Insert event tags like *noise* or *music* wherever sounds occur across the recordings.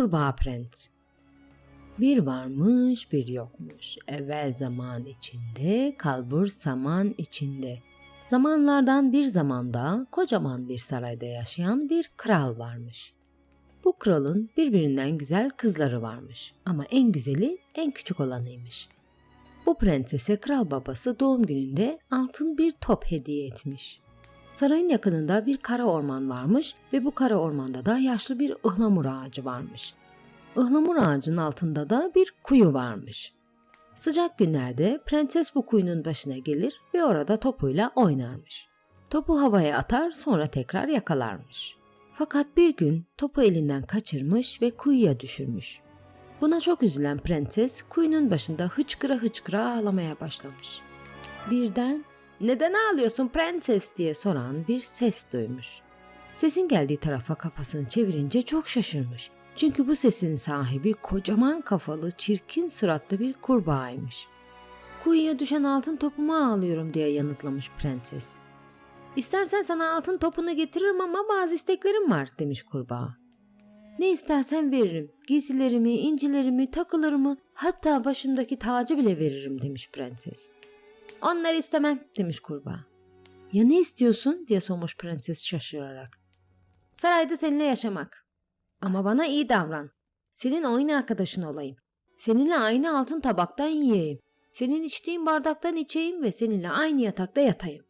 Kurbağa Prens Bir varmış bir yokmuş. Evvel zaman içinde, kalbur saman içinde. Zamanlardan bir zamanda kocaman bir sarayda yaşayan bir kral varmış. Bu kralın birbirinden güzel kızları varmış ama en güzeli en küçük olanıymış. Bu prensese kral babası doğum gününde altın bir top hediye etmiş. Sarayın yakınında bir kara orman varmış ve bu kara ormanda da yaşlı bir ıhlamur ağacı varmış. Ihlamur ağacının altında da bir kuyu varmış. Sıcak günlerde prenses bu kuyunun başına gelir ve orada topuyla oynarmış. Topu havaya atar sonra tekrar yakalarmış. Fakat bir gün topu elinden kaçırmış ve kuyuya düşürmüş. Buna çok üzülen prenses kuyunun başında hıçkıra hıçkıra ağlamaya başlamış. Birden neden ağlıyorsun prenses diye soran bir ses duymuş. Sesin geldiği tarafa kafasını çevirince çok şaşırmış. Çünkü bu sesin sahibi kocaman kafalı, çirkin suratlı bir kurbağaymış. Kuyuya düşen altın topumu ağlıyorum diye yanıtlamış prenses. İstersen sana altın topunu getiririm ama bazı isteklerim var demiş kurbağa. Ne istersen veririm. Giysilerimi, incilerimi, takılarımı hatta başımdaki tacı bile veririm demiş prenses. Onları istemem demiş kurbağa. Ya ne istiyorsun diye sormuş prenses şaşırarak. Sarayda seninle yaşamak. Ama bana iyi davran. Senin oyun arkadaşın olayım. Seninle aynı altın tabaktan yiyeyim. Senin içtiğin bardaktan içeyim ve seninle aynı yatakta yatayım.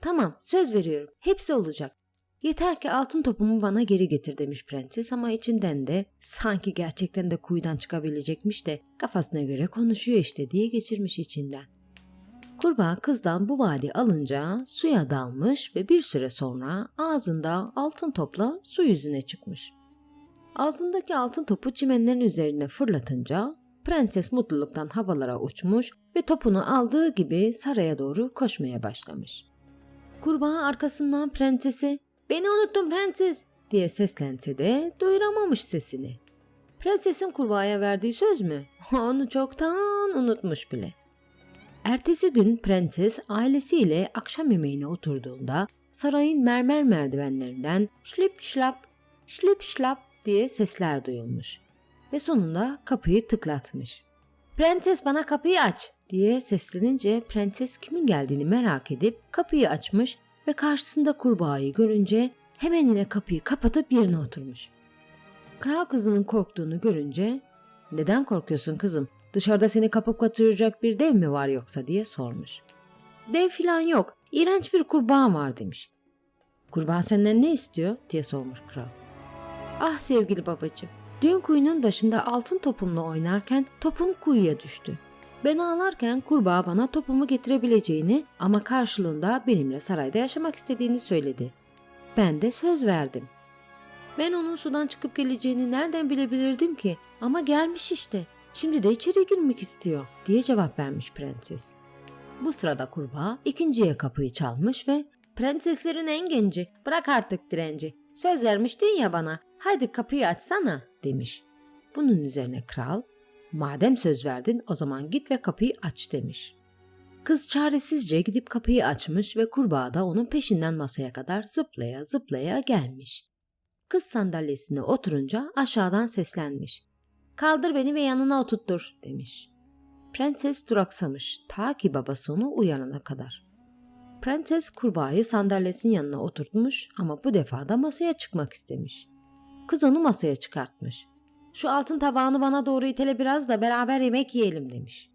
Tamam söz veriyorum. Hepsi olacak. Yeter ki altın topumu bana geri getir demiş prenses ama içinden de sanki gerçekten de kuyudan çıkabilecekmiş de kafasına göre konuşuyor işte diye geçirmiş içinden. Kurbağa kızdan bu vaadi alınca suya dalmış ve bir süre sonra ağzında altın topla su yüzüne çıkmış. Ağzındaki altın topu çimenlerin üzerine fırlatınca prenses mutluluktan havalara uçmuş ve topunu aldığı gibi saraya doğru koşmaya başlamış. Kurbağa arkasından prensese ''Beni unuttun prenses'' diye seslense de duyuramamış sesini. Prensesin kurbağaya verdiği söz mü? *laughs* Onu çoktan unutmuş bile. Ertesi gün prenses ailesiyle akşam yemeğine oturduğunda sarayın mermer merdivenlerinden şlip şlap, şlip şlap diye sesler duyulmuş ve sonunda kapıyı tıklatmış. Prenses bana kapıyı aç diye seslenince prenses kimin geldiğini merak edip kapıyı açmış ve karşısında kurbağayı görünce hemen yine kapıyı kapatıp yerine oturmuş. Kral kızının korktuğunu görünce neden korkuyorsun kızım dışarıda seni kapıp kaçıracak bir dev mi var yoksa diye sormuş. Dev filan yok iğrenç bir kurbağa var demiş. Kurbağa senden ne istiyor diye sormuş kral. Ah sevgili babacığım dün kuyunun başında altın topumla oynarken topum kuyuya düştü. Ben ağlarken kurbağa bana topumu getirebileceğini ama karşılığında benimle sarayda yaşamak istediğini söyledi. Ben de söz verdim. Ben onun sudan çıkıp geleceğini nereden bilebilirdim ki? Ama gelmiş işte. Şimdi de içeri girmek istiyor diye cevap vermiş prenses. Bu sırada kurbağa ikinciye kapıyı çalmış ve Prenseslerin en genci. Bırak artık direnci. Söz vermiştin ya bana. Haydi kapıyı açsana demiş. Bunun üzerine kral Madem söz verdin o zaman git ve kapıyı aç demiş. Kız çaresizce gidip kapıyı açmış ve kurbağa da onun peşinden masaya kadar zıplaya zıplaya gelmiş. Kız sandalyesine oturunca aşağıdan seslenmiş. Kaldır beni ve yanına oturttur demiş. Prenses duraksamış ta ki babası onu uyanana kadar. Prenses kurbağayı sandalyesinin yanına oturtmuş ama bu defa da masaya çıkmak istemiş. Kız onu masaya çıkartmış. Şu altın tabağını bana doğru itele biraz da beraber yemek yiyelim demiş.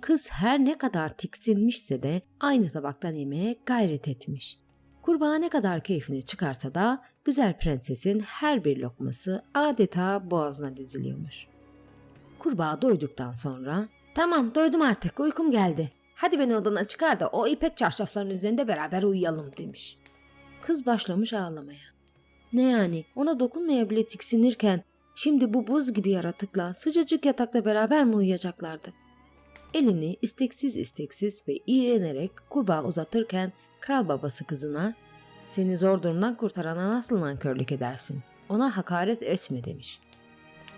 Kız her ne kadar tiksinmişse de aynı tabaktan yemeye gayret etmiş. Kurbağa ne kadar keyfini çıkarsa da güzel prensesin her bir lokması adeta boğazına diziliyormuş. Kurbağa doyduktan sonra ''Tamam doydum artık uykum geldi. Hadi beni odana çıkar da o ipek çarşafların üzerinde beraber uyuyalım.'' demiş. Kız başlamış ağlamaya. Ne yani ona dokunmaya bile tiksinirken Şimdi bu buz gibi yaratıkla sıcacık yatakta beraber mi uyuyacaklardı? Elini isteksiz isteksiz ve iğrenerek kurbağa uzatırken kral babası kızına seni zor durumdan kurtarana nasıl nankörlük edersin? Ona hakaret etme demiş.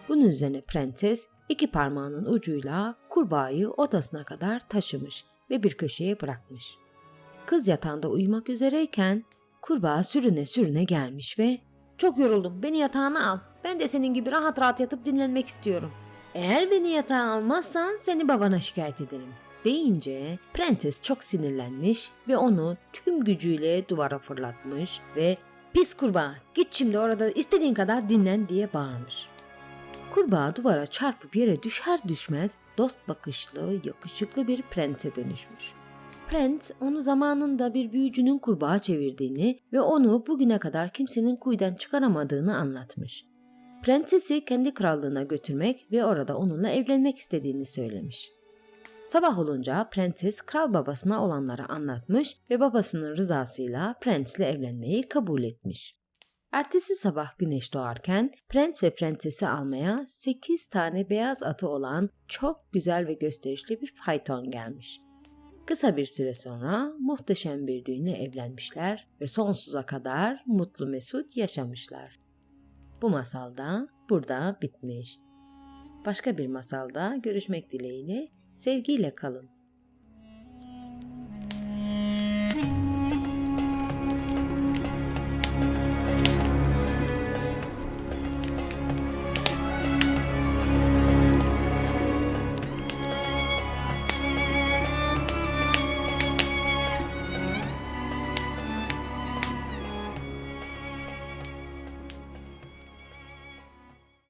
Bunun üzerine prenses iki parmağının ucuyla kurbağayı odasına kadar taşımış ve bir köşeye bırakmış. Kız yatağında uyumak üzereyken kurbağa sürüne sürüne gelmiş ve ''Çok yoruldum beni yatağına al Ben de senin gibi rahat rahat yatıp dinlenmek istiyorum. Eğer beni yatağa almazsan seni babana şikayet ederim. Deyince prenses çok sinirlenmiş ve onu tüm gücüyle duvara fırlatmış ve pis kurbağa git şimdi orada istediğin kadar dinlen diye bağırmış. Kurbağa duvara çarpıp yere düşer düşmez dost bakışlı, yakışıklı bir prense dönüşmüş. Prens onu zamanında bir büyücünün kurbağa çevirdiğini ve onu bugüne kadar kimsenin kuyudan çıkaramadığını anlatmış. Prensesi kendi krallığına götürmek ve orada onunla evlenmek istediğini söylemiş. Sabah olunca prenses kral babasına olanları anlatmış ve babasının rızasıyla prensle evlenmeyi kabul etmiş. Ertesi sabah güneş doğarken prens ve prensesi almaya 8 tane beyaz atı olan çok güzel ve gösterişli bir fayton gelmiş. Kısa bir süre sonra muhteşem bir düğünle evlenmişler ve sonsuza kadar mutlu mesut yaşamışlar. Bu masal da burada bitmiş. Başka bir masalda görüşmek dileğiyle sevgiyle kalın.